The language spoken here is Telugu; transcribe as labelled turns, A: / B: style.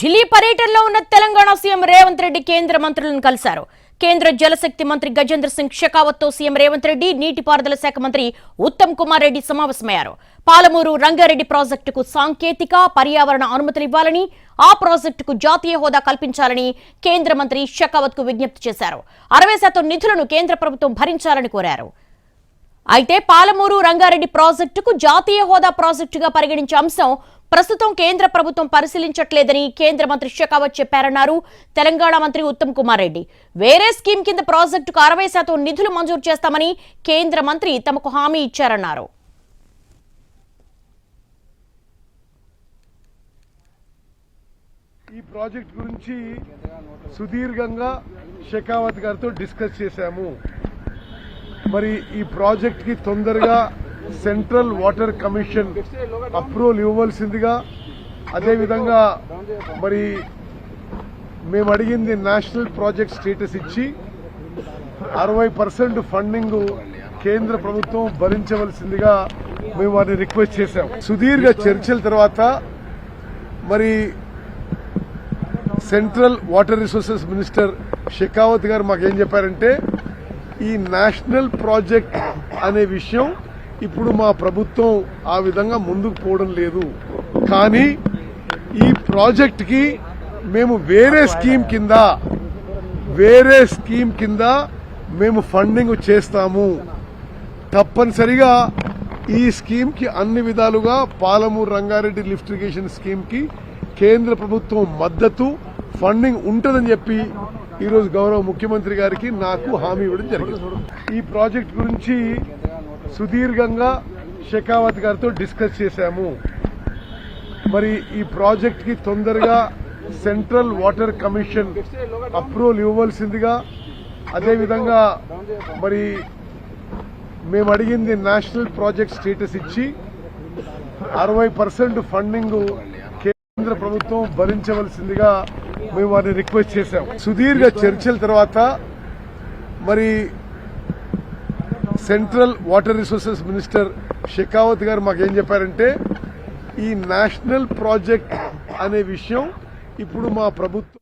A: ఢిల్లీ పర్యటనలో ఉన్న తెలంగాణ సీఎం రేవంత్ రెడ్డి కేంద్ర మంత్రులను కలిశారు. కేంద్ర జలశక్తి మంత్రి గజేంద్ర సింగ్ షెకావత్తో సీఎం రేవంత్ రెడ్డి నీటిపారుదల శాఖ మంత్రి ఉత్తమ్ కుమార్ రెడ్డి సమావేశమయ్యారు. పాలమూరు రంగారెడ్డి ప్రాజెక్టుకు సాంకేతిక పర్యావరణ అనుమతులు ఇవ్వాలని ఆ ప్రాజెక్టుకు జాతీయ హోదా కల్పించాలని కేంద్ర మంత్రి షెకావత్కు విజ్ఞప్తి చేశారు. అరవై శాతం నిధులను కేంద్ర ప్రభుత్వం భరించాలని కోరారు. అయితే పాలమూరు రంగారెడ్డి ప్రాజెక్టుకు జాతీయ హోదా ప్రాజెక్టుగా పరిగణించే అంశం ప్రస్తుతం కేంద్ర ప్రభుత్వం పరిశీలించట్లేదని కేంద్ర మంత్రి షెకావత్ చెప్పారన్నారు. తెలంగాణ మంత్రి ఉత్తమ్ కుమార్ రెడ్డి. వేరే స్కీమ్ కింద ప్రాజెక్టుకు అరవై శాతం నిధులు మంజూరు చేస్తామని కేంద్ర మంత్రి తమకు హామీ ఇచ్చారన్నారు.
B: ఈ ప్రాజెక్ట్ గురించి సుదీర్ఘంగా షెకావత్ గారితో డిస్కస్ చేశాము. మరి ఈ ప్రాజెక్ట్కి తొందరగా సెంట్రల్ వాటర్ కమిషన్ అప్రూవల్ ఇవ్వవలసిందిగా అదేవిధంగా మరి మేము అడిగింది నేషనల్ ప్రాజెక్ట్ స్టేటస్ ఇచ్చి అరవై పర్సెంట్ ఫండింగ్ కేంద్ర ప్రభుత్వం భరించవలసిందిగా మేము వారిని రిక్వెస్ట్ చేశాం. సుదీర్ఘ చర్చల తర్వాత మరి central water resources minister Shekhawat గారు మాకేం చెప్పారంటే ఈ నేషనల్ ప్రాజెక్ట్ అనే విషయం ఇప్పుడు మా ప్రభుత్వం ఆ విధంగా ముందుకు పోవడం లేదు. కానీ ఈ ప్రాజెక్ట్కి మేము వేరే స్కీమ్ కింద వేరే స్కీమ్ కింద మేము ఫండింగ్ చేస్తాము. తప్పనిసరిగా ఈ స్కీమ్కి అన్ని విధాలుగా పాలమూరు రంగారెడ్డి లిఫ్ట్ ఇరిగేషన్ స్కీమ్కి కేంద్ర ప్రభుత్వం మద్దతు ఫండింగ్ ఉంటుందని చెప్పి ఈరోజు గౌరవ ముఖ్యమంత్రి గారికి నాకు హామీ ఇవ్వడం జరిగింది. ఈ ప్రాజెక్ట్ గురించి సుదీర్ఘంగా షెకావత్ గారితో డిస్కస్ చేశాము. మరి ఈ ప్రాజెక్ట్కి తొందరగా సెంట్రల్ వాటర్ కమిషన్ అప్రూవల్ ఇవ్వవలసిందిగా అదేవిధంగా మరి మేము అడిగింది నేషనల్ ప్రాజెక్ట్ స్టేటస్ ఇచ్చి అరవై పర్సెంట్ ఫండింగ్ కేంద్ర ప్రభుత్వం భరించవలసిందిగా మేము వారిని రిక్వెస్ట్ చేశాం. సుదీర్ఘ చర్చల తర్వాత మరి central water resources minister Shekhawat గారు మాకేం చెప్పారంటే ఈ నేషనల్ ప్రాజెక్ట్ అనే విషయం ఇప్పుడు మా ప్రభుత్వం